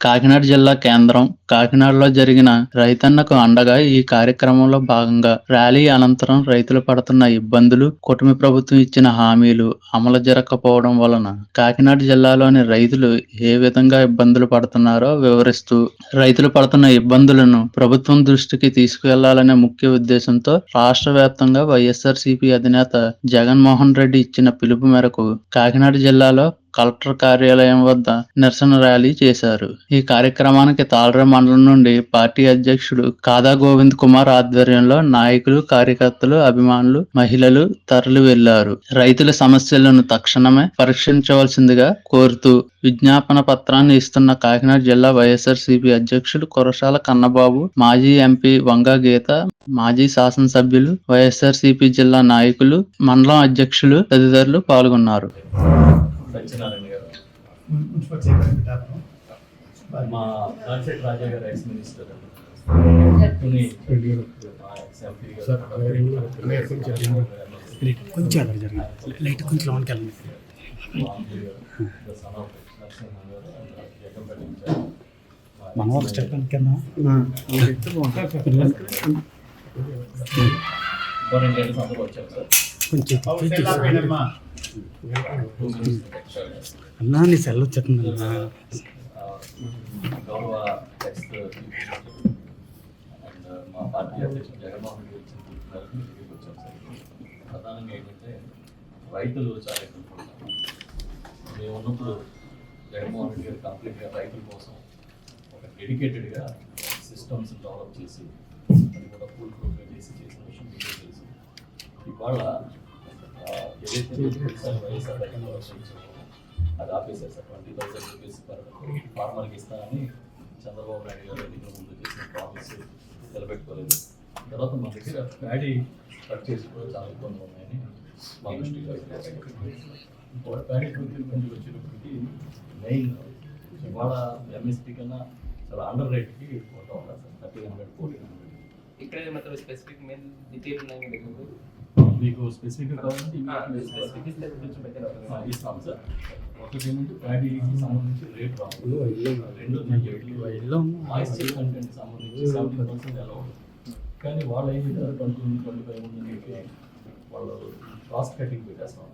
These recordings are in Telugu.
కాకినాడ జిల్లా కేంద్రం. కాకినాడలో జరిగిన రైతన్నకు అండగా ఈ కార్యక్రమంలో భాగంగా ర్యాలీ అనంతరం రైతులు పడుతున్న ఇబ్బందులు కుటుంబ ప్రభుత్వం ఇచ్చిన హామీలు అమలు జరగకపోవడం వలన కాకినాడ జిల్లాలోని రైతులు ఏ విధంగా ఇబ్బందులు పడుతున్నారో వివరిస్తూ రైతులు పడుతున్న ఇబ్బందులను ప్రభుత్వం దృష్టికి తీసుకువెళ్ళాలనే ముఖ్య ఉద్దేశంతో రాష్ట్ర వ్యాప్తంగా వైఎస్ఆర్ అధినేత జగన్మోహన్ రెడ్డి ఇచ్చిన పిలుపు మేరకు కాకినాడ జిల్లాలో కలెక్టర్ కార్యాలయం వద్ద నిరసన ర్యాలీ చేశారు. ఈ కార్యక్రమానికి తాళర మండలం నుండి పార్టీ అధ్యక్షుడు కాదా గోవింద్ కుమార్ ఆధ్వర్యంలో నాయకులు కార్యకర్తలు అభిమానులు మహిళలు తరలి వెళ్ళారు రైతుల సమస్యలను తక్షణమే పరీక్షించవలసిందిగా కోరుతూ విజ్ఞాపన పత్రాన్ని ఇస్తున్న కాకినాడ జిల్లా వైఎస్ఆర్ అధ్యక్షులు కురసాల కన్నబాబు మాజీ ఎంపీ వంగా గీత మాజీ శాసనసభ్యులు వైఎస్ఆర్ జిల్లా నాయకులు మండలం అధ్యక్షులు తదితరులు పాల్గొన్నారు. సత్యనారాయణ గారు. మున్సిపల్ మా దాడిశెట్టి రాజా గారు ఎక్స్ మినిస్టర్. కొంచెం లైట్ కొంచెం లోనికి వెళ్ళండి మనం ఒక స్టెప్ కింద అందరూ వచ్చారు సార్. కొంచెం అన్నా నీ సెల్ వచ్చేస్తుంది అన్నా ఆ, గౌరవ ఎక్స్ అండ్ మా పార్టీ అధ్యక్షుడు జగన్మోహన్ రెడ్డి వచ్చిన పిలుపు మేరకు మీ దగ్గరికి వచ్చాం సార్. ప్రధానంగా ఏంటంటే రైతులు చాలా పడుతున్నారు మేము ఉన్నప్పుడు జగన్మోహన్ రెడ్డి గారు కంప్లీట్గా రైతుల కోసం ఒక డెడికేటెడ్గా సిస్టమ్స్ డెవలప్ చేసి అది కూడా ఫుల్ ప్రూఫ్గా చేసి చేసిన విషయం మీకు తెలుసు ఇవాళ ఏదైతే వైఎస్ఆర్ అది ఆపేశారు sir. Twenty thousand rupees per ఫార్మర్కి ఇస్తానని చంద్రబాబు నాయుడు గారు ఎన్నికల ముందు చేసిన ప్రామిస్ నిలబెట్టుకోలేదు. తర్వాత మా దగ్గర ప్యాడీ కట్ చేసుకోవడం చాలా ఇబ్బందులు ఉన్నాయని మా దృష్టి ప్యాడీ ప్రొక్యూర్మెంట్ వచ్చేటప్పటికి మెయిన్ ఇవాళ ఎంఎస్పీ కన్నా చాలా అండర్ రేట్కి కొంటా ఉంటారు sir. Thirty hundred fourteen hundred. ఇక్కడ मतलब स्पेसिफिक में डिटेल नहीं मिलेगा మీకు స్పెసిఫిక్గా కావాలంటే ఇవి स्पेसिफिक इस तरह कुछ बेहतर ఆ, होगा ఇస్తాం సార్ ఒకటి ఏమంటే ప్యాడీకి సంబంధించి రేట్ రాదు రెండు మాయిశ్చర్ కంటెంట్ సంబంధించి సెవెంటీ పర్సెంట్ ఎలా కానీ వాళ్ళు ఏం పెట్టారు ట్వంటీ ట్వంటీ ఫైవ్ ఉందని చెప్పి వాళ్ళు కాస్ట్ కటింగ్ పెట్టేస్తాం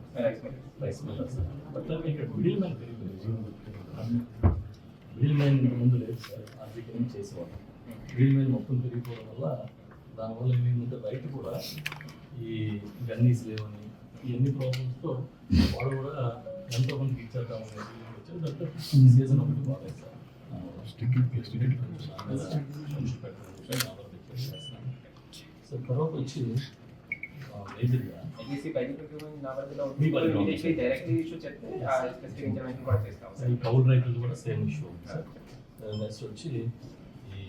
రైస్ మిల్లర్స్ బట్ ఇక్కడ మిడిల్ మ్యాన్ పెరిగిపోయింది మిడిల్ మ్యాన్ ముందు లేదు సార్. అందుకని చేసేవాళ్ళం. మ్యాన్ మొత్తం పెరిగిపోవడం వల్ల దానివల్ల ఏమైందంటే రైతు కూడా ఈ గన్నీస్ లేవని ఇవన్నీ ప్రాబ్లమ్స్తో వాళ్ళు కూడా ఎంతో మందికి ఇచ్చేద్దామని దాంట్లో సీజన్ ఒకటి బాగాలేదు సార్. సో తర్వాత వచ్చి ఈసీ పైకి నా పరిధిలో ఉంది. ఇష్యూ చెప్తే కూడా చేస్తాం సార్. ఈ కౌలు రైతులు కూడా సేమ్ ఇష్యూ ఉంది సార్. నెక్స్ట్ వచ్చి ఈ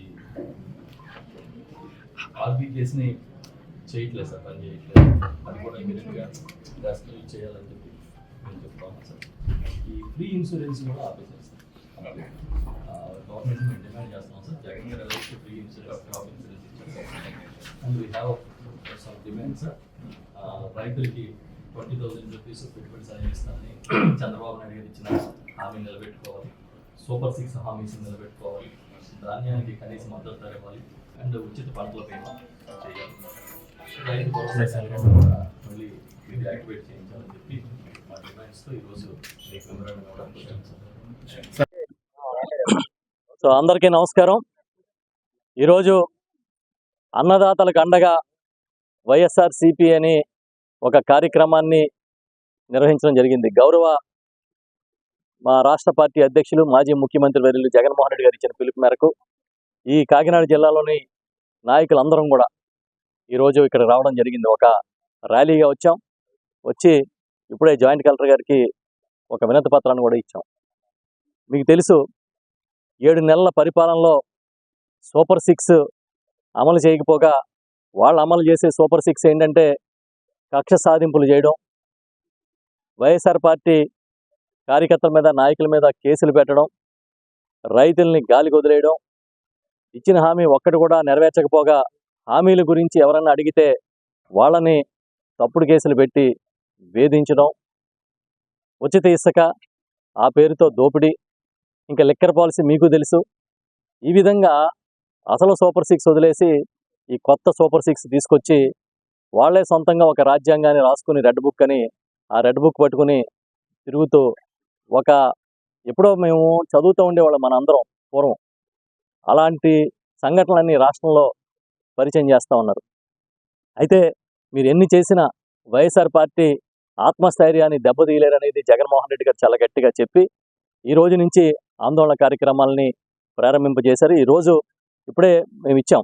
ఆర్బీ కేసుని చేయట్లేదు సార్ పని చేయట్లేదు. అది కూడా ఇమీడియట్గా రెస్క్యూ చేయాలని చెప్పి నేను చెప్తాను సార్. ఈ ఫ్రీ ఇన్సూరెన్స్ కూడా ఆపేసారు గవర్నమెంట్ మేము డిమాండ్ చేస్తాం సార్ జగన్ గారు ఎలా ఫ్రీ ఇన్సూరెన్స్ క్రాప్ ఇన్సూరెన్స్ ఇచ్చారు and we have some demand sir రైతులకి ట్వంటీ థౌసండ్ రూపీస్ పెట్టుబడి సాయం ఇస్తానని చంద్రబాబు నాయుడు గారు ఇచ్చిన హామీ నిలబెట్టుకోవాలి సూపర్ సిక్స్ హామీస్ నిలబెట్టుకోవాలి ధాన్యానికి కనీస మద్దతు ధర ఇవ్వాలి అండ్ ఉచిత పంటల బీమా చేయాలి రైతు భరోసా కూడా మళ్ళీ ఇది యాక్టివేట్ చేయించాలని చెప్పి మా డిమాండ్స్తో ఈరోజు మీకు వివరణ ఇవ్వడానికి సార్ సో అందరికీ నమస్కారం. ఈరోజు అన్నదాతలకు అండగా వైఎస్ఆర్ సిపి అని ఒక కార్యక్రమాన్ని నిర్వహించడం జరిగింది. గౌరవ మా రాష్ట్ర పార్టీ అధ్యక్షులు మాజీ ముఖ్యమంత్రి వర్యులు జగన్మోహన్ రెడ్డి గారు ఇచ్చిన పిలుపు మేరకు ఈ కాకినాడ జిల్లాలోని నాయకులందరం కూడా ఈరోజు ఇక్కడ రావడం జరిగింది. ఒక ర్యాలీగా వచ్చాం. వచ్చి ఇప్పుడే జాయింట్ కలెక్టర్ గారికి ఒక వినతి పత్రాన్ని కూడా ఇచ్చాం. మీకు తెలుసు ఏడు నెలల పరిపాలనలో సూపర్ సిక్స్ అమలు చేయకపోగా వాళ్ళు అమలు చేసే సూపర్ సిక్స్ ఏంటంటే కక్ష సాధింపులు చేయడం వైఎస్ఆర్ పార్టీ కార్యకర్తల మీద నాయకుల మీద కేసులు పెట్టడం రైతుల్ని గాలి వదిలేయడం ఇచ్చిన హామీ ఒక్కటి కూడా నెరవేర్చకపోగా హామీల గురించి ఎవరన్నా అడిగితే వాళ్ళని తప్పుడు కేసులు పెట్టి వేధించడం ఉచిత ఇసుక ఆ పేరుతో దోపిడీ ఇంకా లిక్కర్ పాలసీ మీకు తెలుసు. ఈ విధంగా అసలు సూపర్ సిక్స్ వదిలేసి ఈ కొత్త సూపర్ సిక్స్ తీసుకొచ్చి వాళ్ళే సొంతంగా ఒక రాజ్యాంగాన్ని రాసుకుని రెడ్ బుక్ అని ఆ రెడ్ బుక్ పట్టుకుని తిరుగుతూ ఒక ఎప్పుడో మేము చదువుతూ ఉండేవాళ్ళం మన అందరం పూర్వం. అలాంటి సంఘటనలన్నీ రాష్ట్రంలో పరిచయం చేస్తూ ఉన్నారు. అయితే మీరు ఎన్ని చేసినా వైఎస్ఆర్ పార్టీ ఆత్మస్థైర్యాన్ని దెబ్బతీయలేరనేది జగన్మోహన్ రెడ్డి గారు చాలా గట్టిగా చెప్పి ఈ రోజు నుంచి ఆందోళన కార్యక్రమాలని ప్రారంభింపజేశారు. ఈరోజు ఇప్పుడే మేము ఇచ్చాం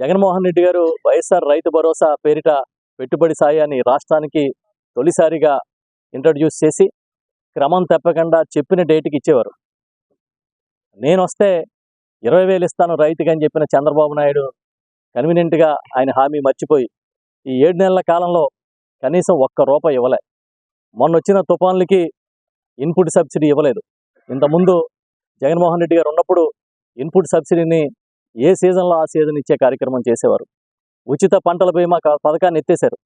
జగన్మోహన్ రెడ్డి గారు వైఎస్ఆర్ రైతు భరోసా పేరిట పెట్టుబడి సాయాన్ని రాష్ట్రానికి తొలిసారిగా ఇంట్రడ్యూస్ చేసి క్రమం తప్పకుండా చెప్పిన డేట్కి ఇచ్చేవారు. నేను వస్తే ఇరవై వేలు ఇస్తాను రైతుకి అని చెప్పిన చంద్రబాబు నాయుడు కన్వీనియంట్గా ఆయన హామీ మర్చిపోయి ఈ ఏడు నెలల కాలంలో కనీసం ఒక్క రూపాయి ఇవ్వలే. మొన్న వచ్చిన తుఫాన్లకి ఇన్పుట్ సబ్సిడీ ఇవ్వలేదు. ఇంతకుముందు జగన్మోహన్ రెడ్డి గారు ఉన్నప్పుడు ఇన్పుట్ సబ్సిడీని ఏ సీజన్లో ఆ సీజన్ ఇచ్చే కార్యక్రమం చేసేవారు. ఉచిత పంటల బీమా పథకాన్ని ఎత్తేశారు.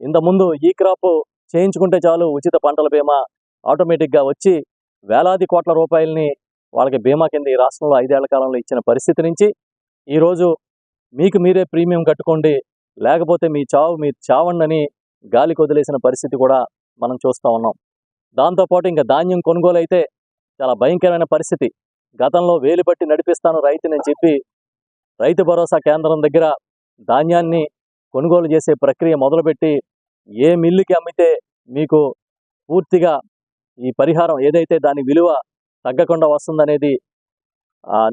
ఇంతకుముందు ఈ క్రాప్ చేయించుకుంటే చాలు ఉచిత పంటల బీమా ఆటోమేటిక్గా వచ్చి వేలాది కోట్ల రూపాయలని వాళ్ళకి బీమా కింద ఈ రాష్ట్రంలో ఐదేళ్ళ కాలంలో ఇచ్చిన పరిస్థితి నుంచి ఈరోజు మీకు మీరే ప్రీమియం కట్టుకోండి లేకపోతే మీ చావు మీ చావండి గాలి కొదిలేసిన పరిస్థితి కూడా మనం చూస్తూ ఉన్నాం. దాంతోపాటు ఇంకా ధాన్యం కొనుగోలు అయితే చాలా భయంకరమైన పరిస్థితి. గతంలో వేలు పట్టి నడిపిస్తాను రైతుని అని చెప్పి రైతు భరోసా కేంద్రం దగ్గర ధాన్యాన్ని కొనుగోలు చేసే ప్రక్రియ మొదలుపెట్టి ఏ మిల్లుకి అమ్మితే మీకు పూర్తిగా ఈ పరిహారం ఏదైతే దాని విలువ తగ్గకుండా వస్తుందనేది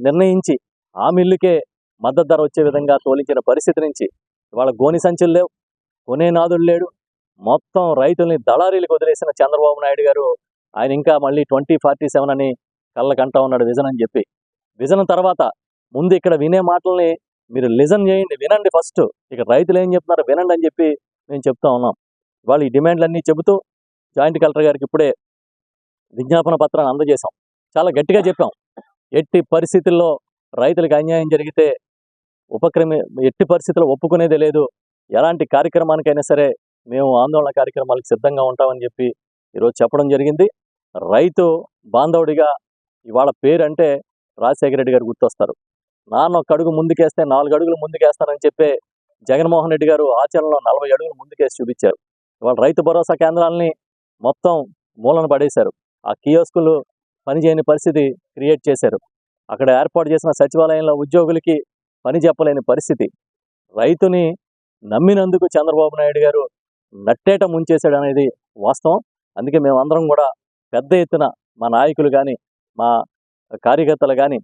నిర్ణయించి ఆ మిల్లుకే మద్దతు ధర వచ్చే విధంగా తోలించిన పరిస్థితి నుంచి ఇవాళ గోని సంచులు లేవు కొనే నాదుడు లేడు. మొత్తం రైతుల్ని దళారీలకు వదిలేసిన చంద్రబాబు నాయుడు గారు ఆయన ఇంకా మళ్ళీ ట్వంటీ ఫార్టీ సెవెన్ అని కళ్ళకంటా ఉన్నాడు విజన్ అని చెప్పి. విజన్ తర్వాత ముందు ఇక్కడ వినే మాటల్ని మీరు లిజన్ చేయండి వినండి ఫస్ట్. ఇక రైతులు ఏం చెప్తున్నారు? వినండి అని చెప్పి మేము చెప్తా ఉన్నాం. ఇవాళ ఈ డిమాండ్లన్నీ చెబుతూ జాయింట్ కలెక్టర్ గారికి ఇప్పుడే విజ్ఞాపన పత్రాన్ని అందజేశాం. చాలా గట్టిగా చెప్పాం. ఎట్టి పరిస్థితుల్లో రైతులకు అన్యాయం జరిగితే ఉపక్రమి ఎట్టి పరిస్థితుల్లో ఒప్పుకునేదే లేదు. ఎలాంటి కార్యక్రమానికైనా సరే మేము ఆందోళన కార్యక్రమాలకు సిద్ధంగా ఉంటామని చెప్పి ఈరోజు చెప్పడం జరిగింది. రైతు బాంధవుడిగా ఇవాళ పేరంటే రాజశేఖర రెడ్డి గారు గుర్తొస్తారు. నాన్న ఒక అడుగు ముందుకేస్తే నాలుగు అడుగులు ముందుకేస్తానని చెప్పే జగన్మోహన్ రెడ్డి గారు ఆచరణలో నలభై అడుగులు ముందుకేసి చూపించారు. ఇవాళ రైతు భరోసా కేంద్రాలని మొత్తం మూలన పడేశారు. ఆ కియోస్కులు పనిచేయని పరిస్థితి క్రియేట్ చేశారు. అక్కడ ఏర్పాటు చేసిన సచివాలయంలో ఉద్యోగులకి పని చెప్పలేని పరిస్థితి. రైతుని నమ్మినందుకు చంద్రబాబు నాయుడు గారు నట్టేట ముంచేశాడు అనేది వాస్తవం. అందుకే మేమందరం కూడా పెద్ద ఎత్తున మా నాయకులు కానీ మా కార్యకర్తలు కానీ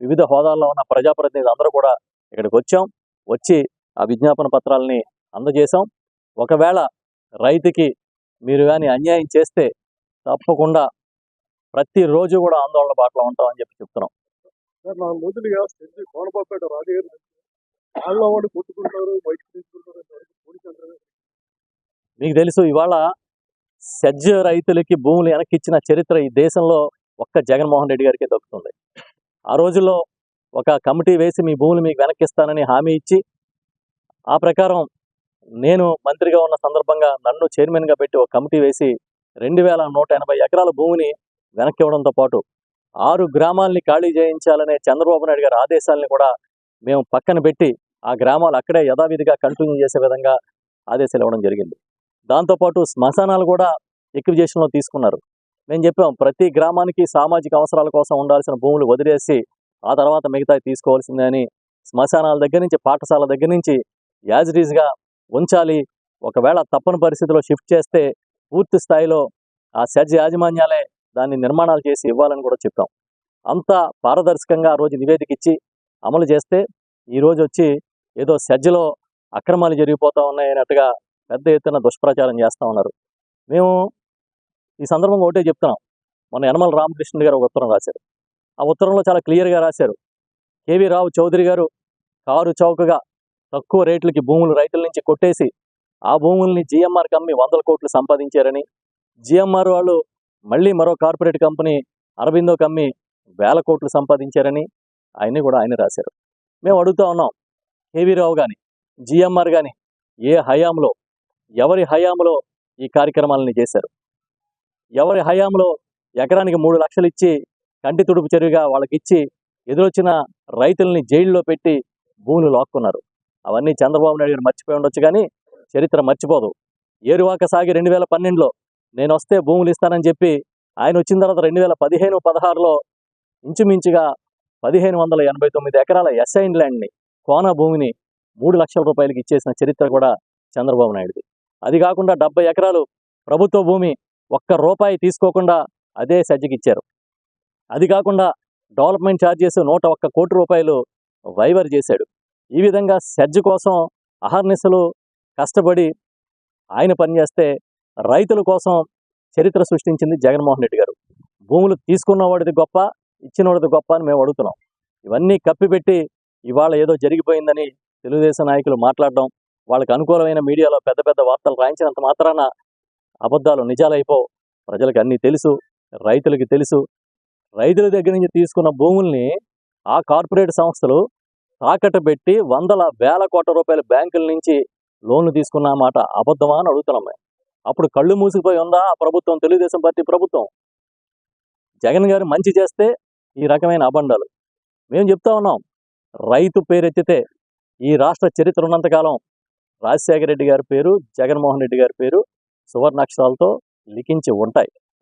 వివిధ హోదాల్లో ఉన్న ప్రజాప్రతినిధులు అందరూ కూడా ఇక్కడికి వచ్చాం. వచ్చి ఆ విజ్ఞాపన పత్రాలని అందజేశాం. ఒకవేళ రైతుకి మీరు కానీ అన్యాయం చేస్తే తప్పకుండా ప్రతిరోజు కూడా ఆందోళన బాటలో ఉంటామని చెప్పి చెప్తున్నాం. సార్ నాలుగు రోజులుగా కోనపాపేట రాజగారు వాళ్ళు కొట్టుకుంటారు బయటకు తీసుకుంటారు మీకు తెలుసు ఇవాళ సజ్జ రైతులకి భూములు వెనక్కి ఇచ్చిన చరిత్ర ఈ దేశంలో ఒక్క జగన్మోహన్ రెడ్డి గారికి దక్కుతుంది. ఆ రోజుల్లో ఒక కమిటీ వేసి మీ భూములు మీకు వెనక్కిస్తానని హామీ ఇచ్చి ఆ ప్రకారం నేను మంత్రిగా ఉన్న సందర్భంగా నన్ను చైర్మన్గా పెట్టి ఒక కమిటీ వేసి రెండు వేల నూట ఎనభై ఎకరాల భూమిని వెనక్కి ఇవ్వడంతో పాటు ఆరు గ్రామాల్ని ఖాళీ చేయించాలనే చంద్రబాబు నాయుడు గారి ఆదేశాలని కూడా మేము పక్కన పెట్టి ఆ గ్రామాలు అక్కడే యథావిధిగా కంటిన్యూ చేసే విధంగా ఆదేశాలు ఇవ్వడం జరిగింది. దాంతోపాటు శ్మశానాలు కూడా ఎక్విజేషన్లో తీసుకున్నారు. మేము చెప్పాం ప్రతి గ్రామానికి సామాజిక అవసరాల కోసం ఉండాల్సిన భూములు వదిలేసి ఆ తర్వాత మిగతా తీసుకోవాల్సిందే అని శ్మశానాల దగ్గర నుంచి పాఠశాల దగ్గర నుంచి యాజ్ ఇట్ ఉంచాలి. ఒకవేళ తప్పని పరిస్థితిలో షిఫ్ట్ చేస్తే పూర్తి స్థాయిలో ఆ సెజ్ యాజమాన్యాలే దాన్ని నిర్మాణాలు చేసి ఇవ్వాలని కూడా చెప్పాం. అంత పారదర్శకంగా ఆ రోజు నివేదిక ఇచ్చి అమలు చేస్తే ఈ రోజు వచ్చి ఏదో సెజ్లో అక్రమాలు జరిగిపోతూ ఉన్నాయి అన్నట్టుగా పెద్ద ఎత్తున దుష్ప్రచారం చేస్తూ ఉన్నారు. మేము ఈ సందర్భంగా ఒకటే చెప్తున్నాం. మొన్న యనమల రామకృష్ణ గారు ఒక ఉత్తరం రాశారు. ఆ ఉత్తరంలో చాలా క్లియర్గా రాశారు. కేవీ రావు చౌదరి గారు కారు చౌకగా తక్కువ రేట్లకి భూములు రైతుల నుంచి కొట్టేసి ఆ భూముల్ని జిఎంఆర్ కమ్మి వందల కోట్లు సంపాదించారని జిఎంఆర్ వాళ్ళు మళ్ళీ మరో కార్పొరేట్ కంపెనీ అరబిందో కమ్మి వేల కోట్లు సంపాదించారని ఆయన్ని కూడా ఆయన రాశారు. మేము అడుగుతా ఉన్నాం. కేవీ రావు కానీ జిఎంఆర్ కానీ ఏ హయాంలో ఎవరి హయాంలో ఈ కార్యక్రమాలని చేశారు? ఎవరి హయాంలో ఎకరానికి మూడు లక్షలు ఇచ్చి కంటి తుడుపు చెరువుగా వాళ్ళకి ఇచ్చి ఎదురొచ్చిన రైతుల్ని జైల్లో పెట్టి భూములు లాక్కున్నారు. అవన్నీ చంద్రబాబు నాయుడు గారు మర్చిపోయి ఉండొచ్చు కానీ చరిత్ర మర్చిపోదు. ఏరువాక సాగి రెండు వేల పన్నెండులో నేను వస్తే భూములు ఇస్తానని చెప్పి ఆయన వచ్చిన తర్వాత రెండు వేల పదిహేను పదహారులో ఇంచుమించుగా పదిహేను వందల ఎనభై తొమ్మిది ఎకరాల ఎస్ఐన్ ల్యాండ్ని కోన భూమిని మూడు లక్షల రూపాయలకి ఇచ్చేసిన చరిత్ర కూడా చంద్రబాబు నాయుడుది. అది కాకుండా డెబ్బై ఎకరాలు ప్రభుత్వ భూమి ఒక్క రూపాయి తీసుకోకుండా అదే సజ్జకి ఇచ్చారు అది కాకుండా డెవలప్మెంట్ ఛార్జెస్ నూట ఒక్క కోటి రూపాయలు వైవర్ చేశాడు. ఈ విధంగా సెర్జ్ కోసం అహర్నిశలు కష్టపడి ఆయన పనిచేస్తే రైతుల కోసం చరిత్ర సృష్టించింది జగన్మోహన్ రెడ్డి గారు. భూములు తీసుకున్నవాడిది గొప్ప ఇచ్చినవాడిది గొప్ప అని మేము అడుగుతున్నాం. ఇవన్నీ కప్పిపెట్టి ఇవాళ ఏదో జరిగిపోయిందని తెలుగుదేశం నాయకులు మాట్లాడడం వాళ్ళకి అనుకూలమైన మీడియాలో పెద్ద పెద్ద వార్తలు రాయించినంత మాత్రాన అబద్ధాలు నిజాలైపో ప్రజలకు అన్నీ తెలుసు రైతులకి తెలుసు. రైతుల దగ్గర నుంచి తీసుకున్న భూముల్ని ఆ కార్పొరేట్ సంస్థలు తాకట్టు పెట్టి వందల వేల కోట్ల రూపాయల బ్యాంకుల నుంచి లోన్లు తీసుకున్న మాట అబద్ధమా అని అడుగుతున్నాం మేము. అప్పుడు కళ్ళు మూసిపోయి ఉందా ఆ ప్రభుత్వం తెలుగుదేశం పార్టీ ప్రభుత్వం? జగన్ గారు మంచి చేస్తే ఈ రకమైన అబండాలు. మేము చెప్తా ఉన్నాం రైతు పేరెత్తితే ఈ రాష్ట్ర చరిత్ర ఉన్నంతకాలం రాజశేఖర రెడ్డి గారి పేరు జగన్మోహన్ రెడ్డి గారి పేరు సువర్ణాక్షరాలతో లిఖించి ఉంటాయి.